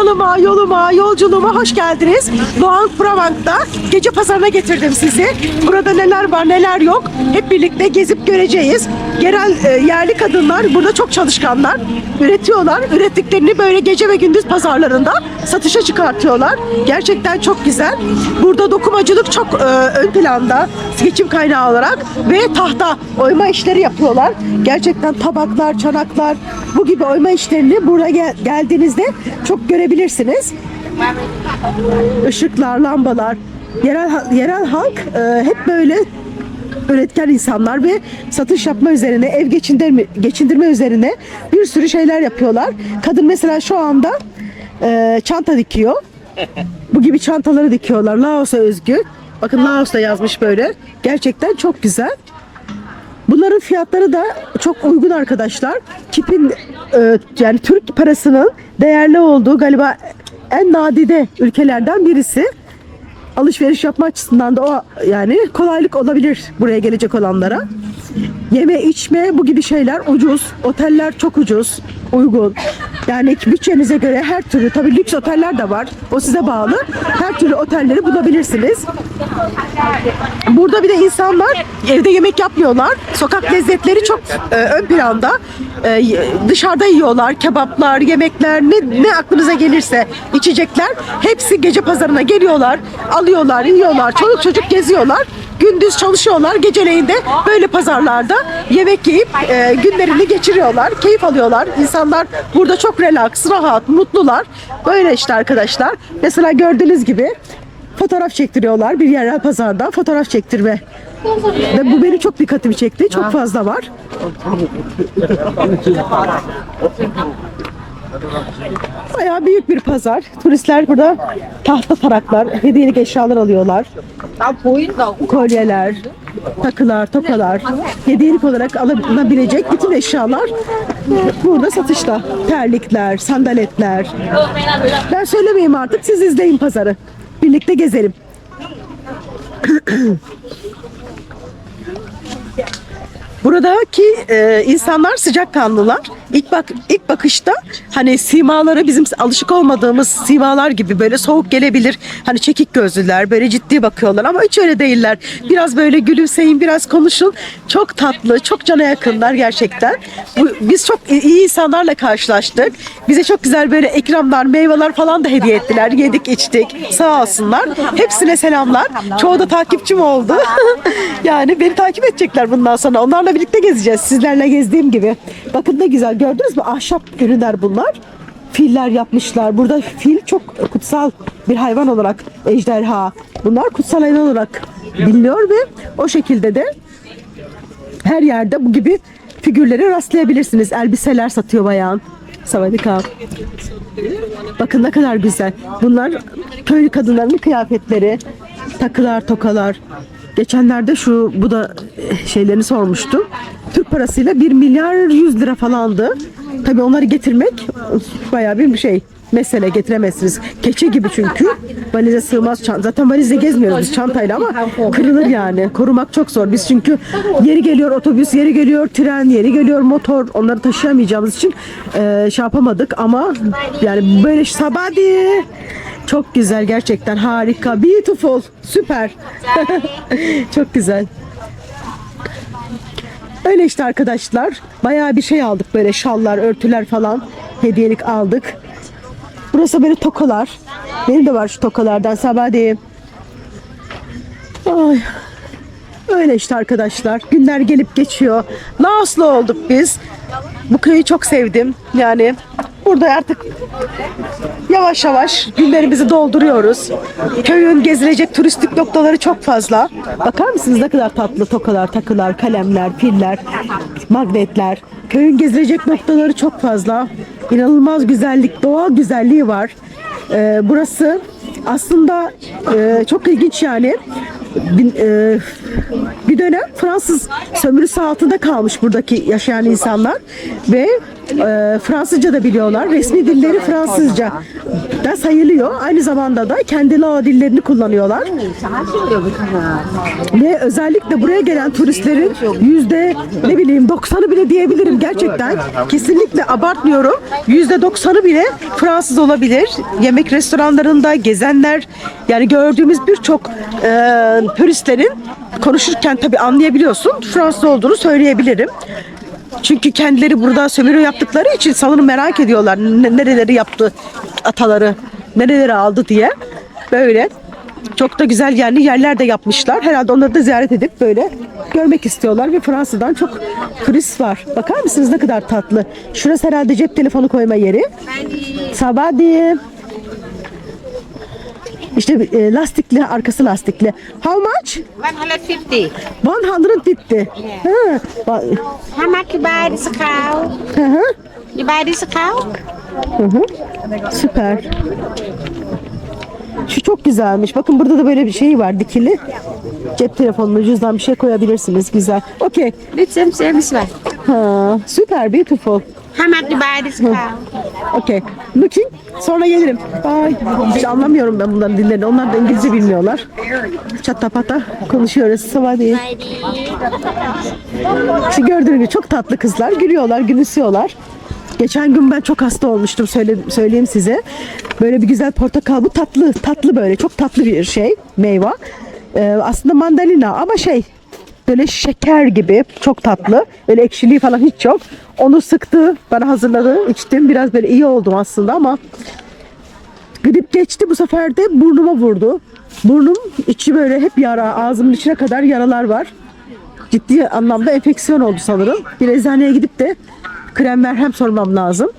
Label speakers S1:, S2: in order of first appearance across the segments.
S1: Kanalıma, yoluma, yolculuğuma hoş geldiniz. Doğan Provence gece pazarına getirdim sizi. Burada neler var neler yok hep birlikte gezip göreceğiz. Yerel e, yerli kadınlar burada çok çalışkanlar. Üretiyorlar. Ürettiklerini böyle gece ve gündüz pazarlarında satışa çıkartıyorlar. Gerçekten çok güzel. Burada dokumacılık çok e, ön planda geçim kaynağı olarak ve tahta oyma işleri yapıyorlar. Gerçekten tabaklar, çanaklar bu gibi oyma işlerini buraya gel- geldiğinizde çok görebilirsiniz. Işıklar, lambalar. Yerel yerel halk e, hep böyle üretken insanlar ve satış yapma üzerine, ev geçindirme, geçindirme üzerine bir sürü şeyler yapıyorlar. Kadın mesela şu anda e, çanta dikiyor. Bu gibi çantaları dikiyorlar. Laos'a özgü. Bakın Laos'ta yazmış böyle. Gerçekten çok güzel. Bunların fiyatları da çok uygun arkadaşlar. Kipin e, yani Türk parasının değerli olduğu galiba en nadide ülkelerden birisi. Alışveriş yapma açısından da o yani kolaylık olabilir buraya gelecek olanlara. Yeme içme bu gibi şeyler ucuz. Oteller çok ucuz, uygun. Yani bütçenize göre her türlü tabii lüks oteller de var. O size bağlı. Her türlü otelleri bulabilirsiniz. Burada bir de insanlar evde yemek yapmıyorlar. Sokak lezzetleri çok e, ön planda. E, dışarıda yiyorlar. Kebaplar, yemekler, ne, ne aklınıza gelirse içecekler. Hepsi gece pazarına geliyorlar. Alıyorlar, yiyorlar. Çoluk çocuk geziyorlar. Gündüz çalışıyorlar. Geceleyin de böyle pazarlarda yemek yiyip e, günlerini geçiriyorlar. Keyif alıyorlar. İnsanlar burada çok relax, rahat, mutlular. Böyle işte arkadaşlar. Mesela gördüğünüz gibi fotoğraf çektiriyorlar bir yerel pazarda fotoğraf çektirme. Ve bu beni çok dikkatimi çekti. Çok fazla var. Bayağı büyük bir pazar. Turistler burada tahta taraklar, hediyelik eşyalar alıyorlar. Kolyeler, takılar, tokalar, hediyelik olarak alınabilecek bütün eşyalar burada satışta. Terlikler, sandaletler. Ben söylemeyeyim artık siz izleyin pazarı. Birlikte gezelim. Buradaki e, insanlar sıcakkanlılar. İlk bak ilk bakışta hani simaları bizim alışık olmadığımız simalar gibi böyle soğuk gelebilir. Hani çekik gözlüler, böyle ciddi bakıyorlar ama hiç öyle değiller. Biraz böyle gülümseyin, biraz konuşun. Çok tatlı, çok cana yakınlar gerçekten. Bu, biz çok iyi insanlarla karşılaştık. Bize çok güzel böyle ikramlar, meyveler falan da hediye ettiler. Yedik, içtik. Sağ olsunlar. Hepsine selamlar. Çoğu da takipçim oldu. yani beni takip edecekler bundan sonra. Onlarla birlikte gezeceğiz. Sizlerle gezdiğim gibi. Bakın ne güzel gördünüz mü? Ahşap ürünler bunlar. Filler yapmışlar. Burada fil çok kutsal bir hayvan olarak ejderha. Bunlar kutsal hayvan olarak biliniyor ve o şekilde de her yerde bu gibi figürlere rastlayabilirsiniz. Elbiseler satıyor bayan. Savadika. Bakın ne kadar güzel. Bunlar köylü kadınların kıyafetleri. Takılar, tokalar. Geçenlerde şu bu da eh, şeylerini sormuştum. Türk parasıyla 1 milyar 100 lira falandı. Tabii onları getirmek bayağı bir şey mesele getiremezsiniz. Keçe gibi çünkü. Valize sığmaz. Zaten valizle gezmiyoruz biz çantayla ama kırılır yani. Korumak çok zor. Biz çünkü yeri geliyor otobüs, yeri geliyor tren, yeri geliyor motor. Onları taşıyamayacağımız için e, şey yapamadık ama yani böyle sabadi çok güzel gerçekten harika. Beautiful. Süper. çok güzel. Öyle işte arkadaşlar. Bayağı bir şey aldık böyle şallar, örtüler falan. Hediyelik aldık. Burası böyle tokalar. Benim de var şu tokalardan sabah Ay. Öyle işte arkadaşlar. Günler gelip geçiyor. Laoslu olduk biz. Bu köyü çok sevdim. Yani burada artık yavaş yavaş günlerimizi dolduruyoruz. Köyün gezilecek turistik noktaları çok fazla. Bakar mısınız ne kadar tatlı tokalar, takılar, kalemler, piller, magnetler. Köyün gezilecek noktaları çok fazla. İnanılmaz güzellik, doğal güzelliği var. Ee, burası aslında e, çok ilginç yani. Bin- e, bir dönem Fransız sömürüsü altında kalmış buradaki yaşayan insanlar ve e, Fransızca da biliyorlar. Resmi dilleri Fransızca da sayılıyor. Aynı zamanda da kendi Lao dillerini kullanıyorlar. Ve özellikle buraya gelen turistlerin yüzde ne bileyim 90'ı bile diyebilirim gerçekten. Kesinlikle abartmıyorum. Yüzde 90'ı bile Fransız olabilir. Yemek restoranlarında gezenler yani gördüğümüz birçok e, turistlerin konuşurken tabii anlayabiliyorsun. Fransız olduğunu söyleyebilirim. Çünkü kendileri burada sömürü yaptıkları için sanırım merak ediyorlar ne- nereleri yaptı ataları, nereleri aldı diye. Böyle çok da güzel yani yerler de yapmışlar. Herhalde onları da ziyaret edip böyle görmek istiyorlar ve Fransa'dan çok turist var. Bakar mısınız ne kadar tatlı. Şurası herhalde cep telefonu koyma yeri. Sabadi. İşte e, lastikli, arkası lastikli. How much?
S2: 150.
S1: 150. Ha, ba-
S2: How much you buy this cow?
S1: hı hı.
S2: You buy this cow?
S1: Hı hı. Süper. Şu çok güzelmiş. Bakın burada da böyle bir şey var dikili. Cep telefonuna cüzdan bir şey koyabilirsiniz. Güzel. Okey.
S2: Same this one.
S1: Ha, süper. Beautiful.
S2: How much you buy this cow?
S1: Okey. Looking. Sonra gelirim. Bye. Hiç anlamıyorum ben bunların dillerini. Onlar da İngilizce bilmiyorlar. Çatapata konuşuyoruz. Savadi. İşte gördüğünüz gibi çok tatlı kızlar. Gülüyorlar, gülümsüyorlar. Geçen gün ben çok hasta olmuştum söyle, söyleyeyim size. Böyle bir güzel portakal bu tatlı tatlı böyle çok tatlı bir şey meyve. Ee, aslında mandalina ama şey böyle şeker gibi çok tatlı. Böyle ekşiliği falan hiç yok. Onu sıktı, bana hazırladı, içtim. Biraz böyle iyi oldum aslında ama grip geçti bu sefer de burnuma vurdu. Burnum içi böyle hep yara, ağzımın içine kadar yaralar var. Ciddi anlamda enfeksiyon oldu sanırım. Bir eczaneye gidip de krem merhem sormam lazım.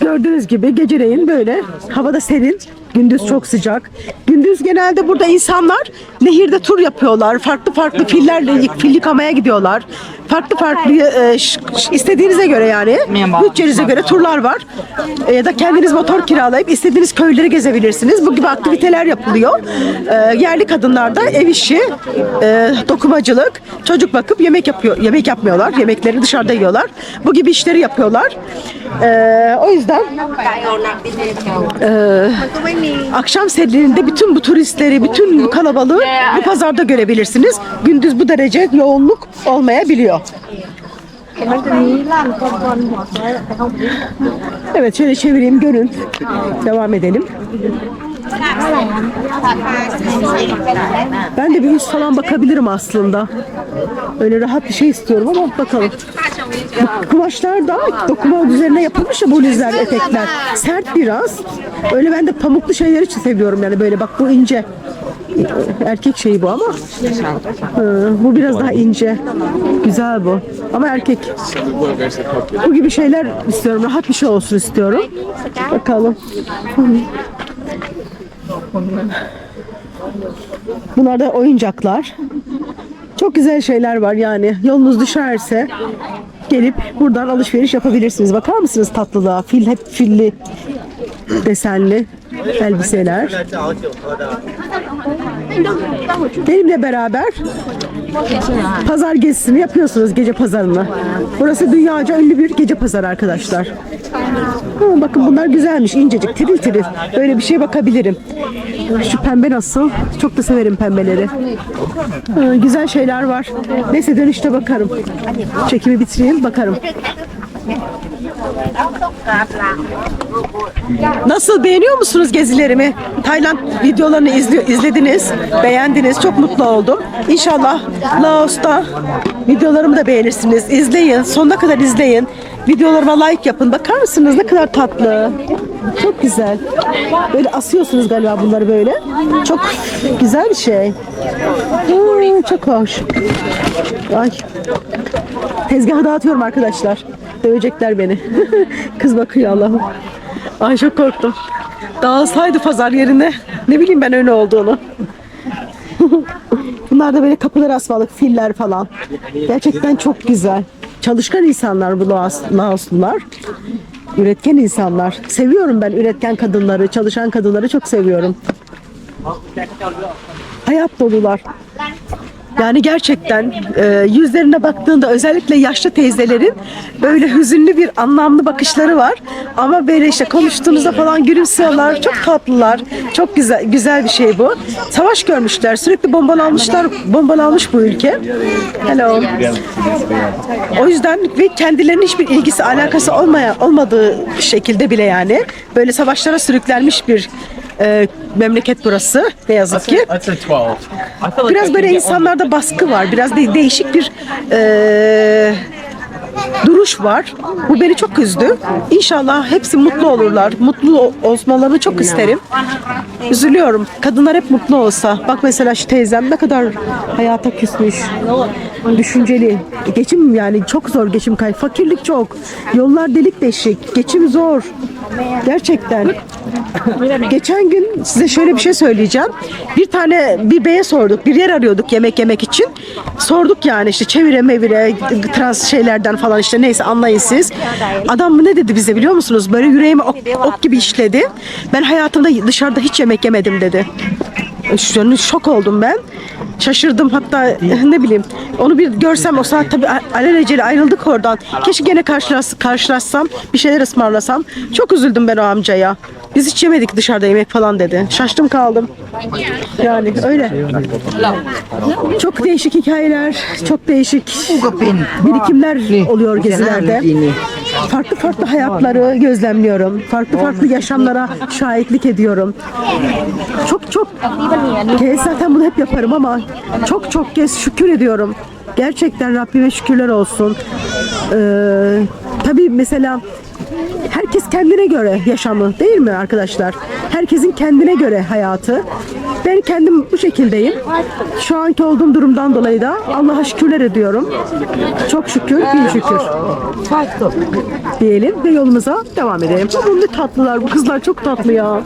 S1: Gördüğünüz gibi geceleyin böyle havada serin, gündüz çok sıcak. Gündüz genelde burada insanlar nehirde tur yapıyorlar. Farklı farklı fillerle fil yıkamaya gidiyorlar. Farklı farklı e, ş- ş- istediğinize göre yani bütçenize göre turlar var. E, ya da kendiniz motor kiralayıp istediğiniz köyleri gezebilirsiniz. Bu gibi aktiviteler yapılıyor. E, yerli kadınlar da ev işi, e, dokumacılık, çocuk bakıp yemek yapıyor. Yemek yapmıyorlar. Yemekleri dışarıda yiyorlar. Bu gibi işleri yapıyorlar. E, o yüzden e, akşam serilerinde bütün bu turistleri, bütün bu kalabalığı bu pazarda görebilirsiniz. Gündüz bu derece yoğunluk olmayabiliyor. Evet şöyle çevireyim görün. Devam edelim. Ben de bir yüz falan bakabilirim aslında. Öyle rahat bir şey istiyorum ama bakalım. Kumaşlar da dokuma üzerine yapılmış ya bluzlar, etekler. Sert biraz. Öyle ben de pamuklu şeyleri çok seviyorum yani böyle bak bu ince. Erkek şeyi bu ama. Bu biraz daha ince. Güzel bu. Ama erkek. Bu gibi şeyler istiyorum. Rahat bir şey olsun istiyorum. Bakalım. Bunlar da oyuncaklar. Çok güzel şeyler var yani. Yolunuz düşerse gelip buradan alışveriş yapabilirsiniz. Bakar mısınız tatlılığa? Fil hep filli desenli elbiseler. Benimle beraber pazar gezisini yapıyorsunuz gece pazarını. Burası dünyaca ünlü bir gece pazarı arkadaşlar. Ha, bakın bunlar güzelmiş incecik tiril tiril. Böyle bir şeye bakabilirim. Şu pembe nasıl? Çok da severim pembeleri. Ha, güzel şeyler var. Neyse dönüşte bakarım. Çekimi bitireyim bakarım. Nasıl beğeniyor musunuz gezilerimi? Tayland videolarını izli- izlediniz, beğendiniz. Çok mutlu oldum. İnşallah Laos'ta videolarımı da beğenirsiniz. İzleyin, sonuna kadar izleyin. Videolarıma like yapın. Bakar mısınız ne kadar tatlı. Çok güzel. Böyle asıyorsunuz galiba bunları böyle. Çok güzel bir şey. Hmm, çok hoş. Ay. Tezgahı dağıtıyorum arkadaşlar. Dövecekler beni. Kız bakıyor Allah'ım. Ay çok korktum. Dağılsaydı pazar yerine. Ne bileyim ben öyle olduğunu. Bunlar da böyle kapılar asmalık filler falan. Gerçekten çok güzel. Çalışkan insanlar bu Laos, Laoslular. Üretken insanlar. Seviyorum ben üretken kadınları, çalışan kadınları çok seviyorum. Hayat dolular. Yani gerçekten e, yüzlerine baktığında özellikle yaşlı teyzelerin böyle hüzünlü bir anlamlı bakışları var. Ama böyle işte konuştuğunuzda falan gülümsüyorlar. Çok tatlılar. Çok güzel güzel bir şey bu. Savaş görmüşler. Sürekli bombalanmışlar. Bombalanmış bu ülke. Hello. O yüzden ve kendilerinin hiçbir ilgisi alakası olmaya olmadığı şekilde bile yani böyle savaşlara sürüklenmiş bir e, memleket burası ne yazık ki.
S3: I'd say 12. I feel like
S1: Biraz böyle insanlarda baskı var. Biraz de- değişik bir eee, duruş var. Bu beni çok üzdü. İnşallah hepsi mutlu olurlar. Mutlu olmalarını çok isterim. Üzülüyorum. Kadınlar hep mutlu olsa. Bak mesela şu teyzem ne kadar hayata küsmüş. Düşünceli. Geçim yani çok zor geçim kay. Fakirlik çok. Yollar delik deşik. Geçim zor. Gerçekten. Geçen gün size şöyle bir şey söyleyeceğim. Bir tane bir beye sorduk. Bir yer arıyorduk yemek yemek için. Sorduk yani işte çevire mevire trans şeylerden falan işte neyse anlayın siz. Adam ne dedi bize biliyor musunuz? Böyle yüreğime ok, ok gibi işledi. Ben hayatımda dışarıda hiç yemek yemedim dedi. Şok oldum ben. Şaşırdım hatta ne bileyim onu bir görsem o saat tabii alelacele ayrıldık oradan. Keşke gene karşılaş, karşılaşsam bir şeyler ısmarlasam. Çok üzüldüm ben o amcaya. Biz hiç yemedik dışarıda yemek falan dedi. Şaştım kaldım. Yani öyle. Çok değişik hikayeler, çok değişik birikimler oluyor gezilerde. Farklı farklı hayatları gözlemliyorum. Farklı farklı yaşamlara şahitlik ediyorum. Çok çok zaten bunu hep yaparım ama çok çok kez şükür ediyorum. Gerçekten Rabbime şükürler olsun. Ee, tabii mesela herkes kendine göre yaşamı değil mi arkadaşlar? Herkesin kendine göre hayatı. Ben kendim bu şekildeyim. Şu anki olduğum durumdan dolayı da Allah'a şükürler ediyorum. Çok şükür, bin şükür. Diyelim ve yolumuza devam edelim. Ama ne tatlılar, bu kızlar çok tatlı ya.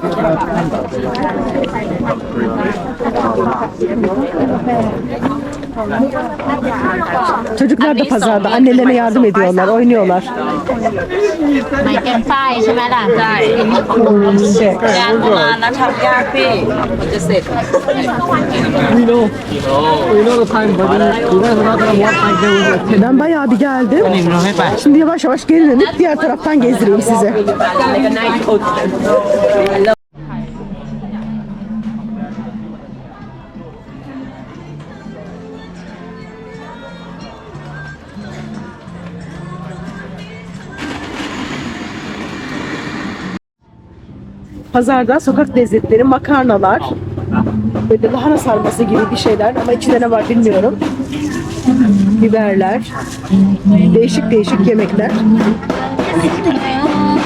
S1: Çocuklar da pazarda annelerine yardım ediyorlar, oynuyorlar.
S2: ไม่เกินป้ายใช่ไหมล่ะ
S4: ใช่งานประมาณนั้นทำยากพี่มันจะเสร็จ
S5: We know. We know the time, but we don't know what time they will attend.
S1: Ben bayağı bir geldim. Şimdi yavaş yavaş geri dönüp diğer taraftan gezdireyim size. Pazarda sokak lezzetleri, makarnalar, böyle lahana sarması gibi bir şeyler ama içinde ne var bilmiyorum. Biberler, değişik değişik yemekler.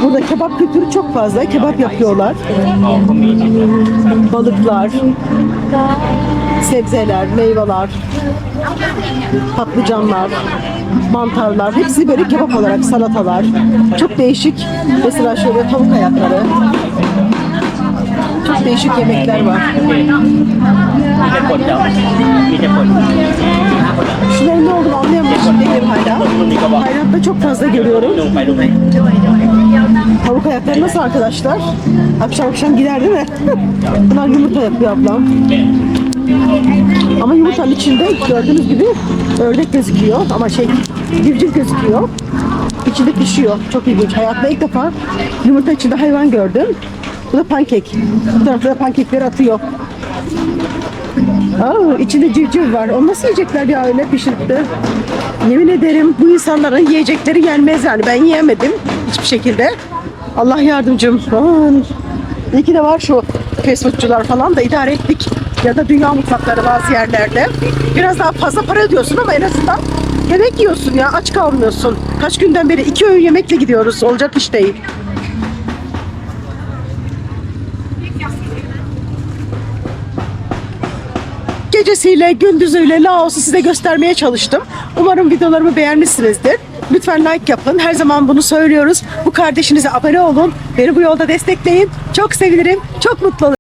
S1: Burada kebap kültürü çok fazla. Kebap yapıyorlar. Balıklar, sebzeler, meyveler, patlıcanlar, mantarlar. Hepsi böyle kebap olarak salatalar. Çok değişik. Mesela şöyle tavuk ayakları. Çok değişik yemekler var. Şunların ne olduğunu anlayamıyorum değilim hala. Hayratta çok fazla görüyorum. Tavuk ayakları nasıl arkadaşlar? Akşam akşam gider değil mi? Bunlar yumurta yapıyor ablam. Ama yumurtanın içinde gördüğünüz gibi ördek gözüküyor. Ama şey civciv gözüküyor. İçinde pişiyor. Çok ilginç. Hayatımda ilk defa yumurta içinde hayvan gördüm. Bu da pankek. Bu tarafta da pankekleri atıyor. Aa, içinde civciv var. Onu nasıl yiyecekler ya öyle pişirip de? Yemin ederim bu insanların yiyecekleri yenmez yani. Ben yiyemedim hiçbir şekilde. Allah yardımcım. Aman. İyi ki de var şu fast foodcular falan da idare ettik. Ya da dünya mutfakları bazı yerlerde. Biraz daha fazla para ödüyorsun ama en azından yemek yiyorsun ya. Aç kalmıyorsun. Kaç günden beri iki öğün yemekle gidiyoruz. Olacak iş değil. Gecesiyle, gündüzüyle Laos'u size göstermeye çalıştım. Umarım videolarımı beğenmişsinizdir. Lütfen like yapın. Her zaman bunu söylüyoruz. Bu kardeşinize abone olun. Beni bu yolda destekleyin. Çok sevinirim. Çok mutlu olurum.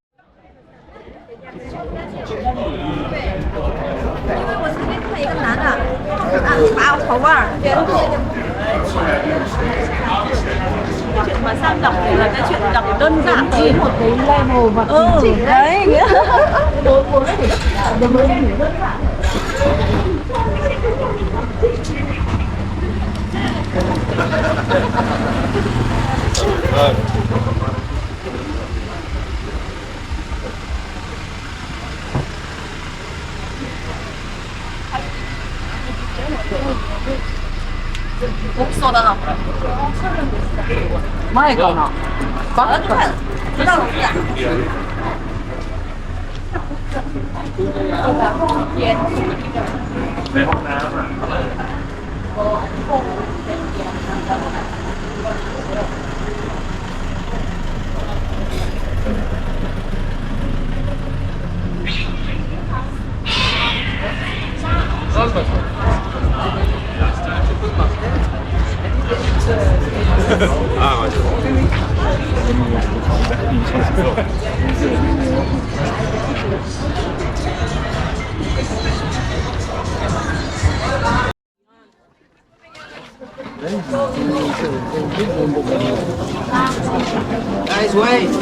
S4: mà sang đọc thì là cái chuyện đọc đơn giản thôi một cái level mà ừ đấy 없어 나 나보라前かなバッグかな普段は
S2: 在泡汤 啊！哦，
S6: 泡温泉。Guys, wait.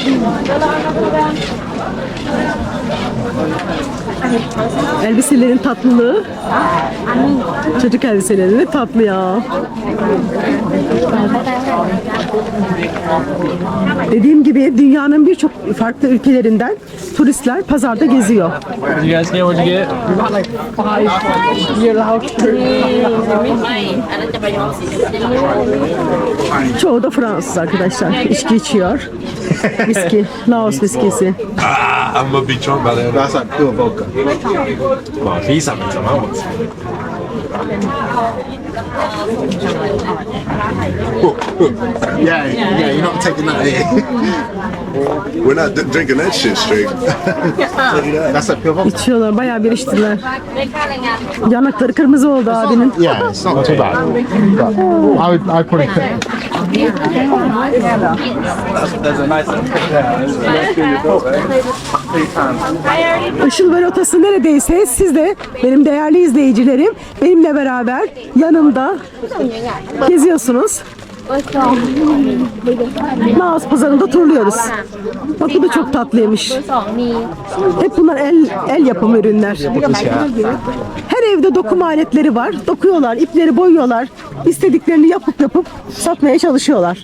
S1: Elbiselerin tatlılığı. Çocuk elbiseleri de tatlı ya. Dediğim gibi dünyanın birçok farklı ülkelerinden turistler pazarda geziyor.
S3: Did you guys get what you get?
S5: You're allowed to.
S1: Çoğu da Fransız arkadaşlar. İçki içiyor. Viski, Laos viskisi.
S6: Ah, I'm be drunk by then.
S7: That's like pure vodka.
S6: Well, he's having some.
S7: Yeah, yeah, you're not taking that here.
S6: We're not d- drinking that shit straight.
S7: That's pure vodka.
S1: İçiyorlar, bayağı bir içtiler. Yanakları kırmızı oldu abinin.
S7: Yeah, it's not too bad. But I would, I probably could.
S3: There's a nice
S1: Işıl ve rotası neredeyse siz de benim değerli izleyicilerim benimle beraber yanımda geziyorsunuz. Laos pazarında turluyoruz. Bak bu da çok tatlıymış. Hep bunlar el el yapımı ürünler. Her evde dokuma aletleri var. Dokuyorlar, ipleri boyuyorlar. İstediklerini yapıp yapıp satmaya çalışıyorlar.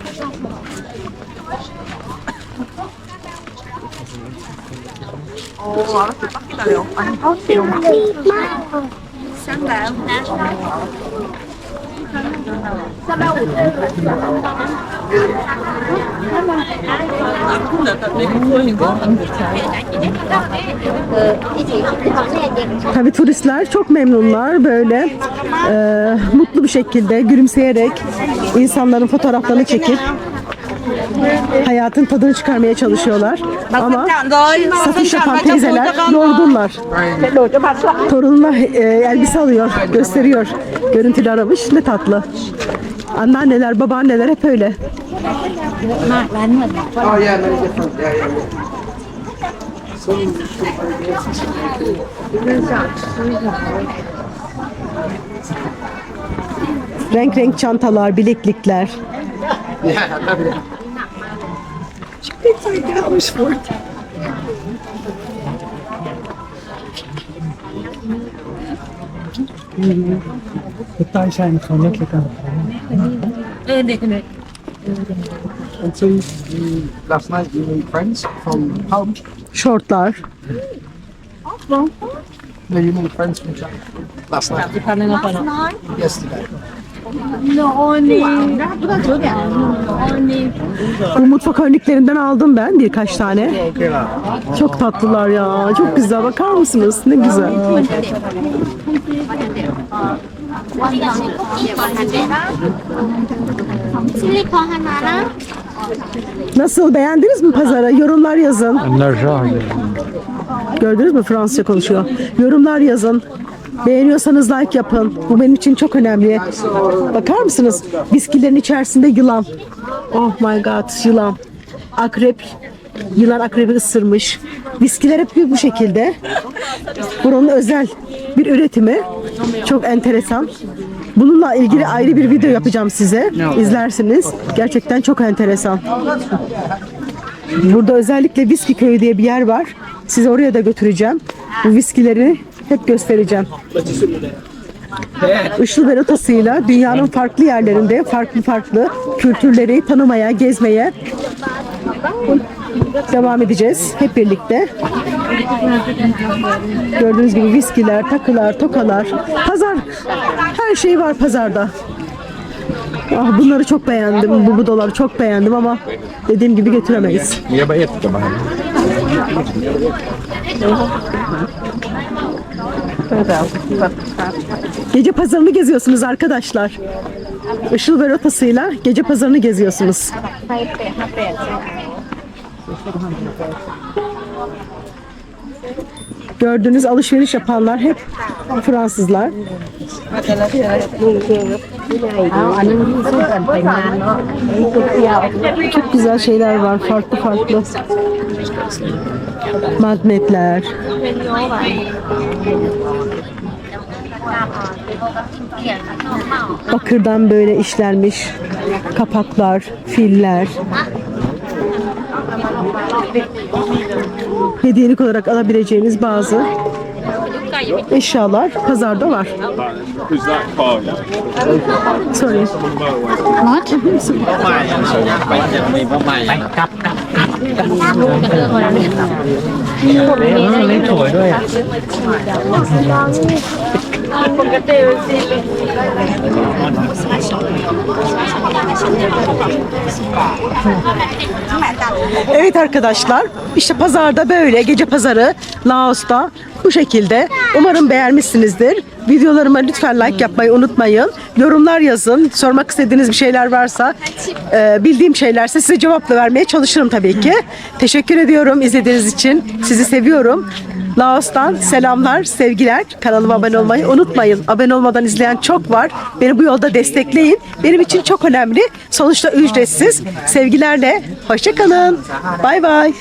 S1: Tabii turistler çok memnunlar böyle e, mutlu bir şekilde gülümseyerek insanların fotoğraflarını çekip hayatın tadını çıkarmaya çalışıyorlar. Ama satış yapan teyzeler yorgunlar. Torununa e, elbise alıyor, gösteriyor. Görüntülü aramış. Ne tatlı. Anneanneler, babaanneler hep öyle. Renk renk çantalar, bileklikler.
S7: Yeah, I would be She paid five dollars for it.
S5: De Thais zijn er gewoon letterlijk aan het gaan. Nee, nee.
S7: And so, last night you made friends from home?
S1: Shortlar.
S7: No, you made friends from China last night. Last night? Yesterday.
S1: Bu mutfak örneklerinden aldım ben birkaç tane. Çok tatlılar ya. Çok güzel. Bakar mısınız? Ne güzel. Nasıl beğendiniz mi pazarı? Yorumlar yazın. Gördünüz mü Fransızca konuşuyor. Yorumlar yazın. Beğeniyorsanız like yapın. Bu benim için çok önemli. Bakar mısınız? Biskilerin içerisinde yılan. Oh my god yılan. Akrep. Yılan akrebi ısırmış. Viskiler hep bu şekilde. Buranın özel bir üretimi. Çok enteresan. Bununla ilgili ayrı bir video yapacağım size. İzlersiniz. Gerçekten çok enteresan. Burada özellikle Viski Köyü diye bir yer var. Sizi oraya da götüreceğim. Bu viskileri hep göstereceğim. Işıl ve rotasıyla dünyanın farklı yerlerinde farklı farklı kültürleri tanımaya, gezmeye devam edeceğiz hep birlikte. Gördüğünüz gibi viskiler, takılar, tokalar, pazar, her şey var pazarda. Ah bunları çok beğendim. Bu budaları çok beğendim ama dediğim gibi götüremeyiz. Gece pazarını geziyorsunuz arkadaşlar. Işıl ve rotasıyla gece pazarını geziyorsunuz. Gördüğünüz alışveriş yapanlar hep Fransızlar. Çok güzel şeyler var, farklı farklı. Magnetler. Bakırdan böyle işlenmiş kapaklar, filler. Hediyelik olarak alabileceğiniz bazı eşyalar pazarda var. Sorry. Evet arkadaşlar işte pazarda böyle gece pazarı Laos'ta bu şekilde. Umarım beğenmişsinizdir. Videolarıma lütfen like yapmayı unutmayın. Yorumlar yazın. Sormak istediğiniz bir şeyler varsa e, bildiğim şeylerse size cevap da vermeye çalışırım tabii ki. Teşekkür ediyorum izlediğiniz için. Sizi seviyorum. Laos'tan selamlar, sevgiler. Kanalıma abone olmayı unutmayın. Abone olmadan izleyen çok var. Beni bu yolda destekleyin. Benim için çok önemli. Sonuçta ücretsiz. Sevgilerle. Hoşçakalın. Bay bay.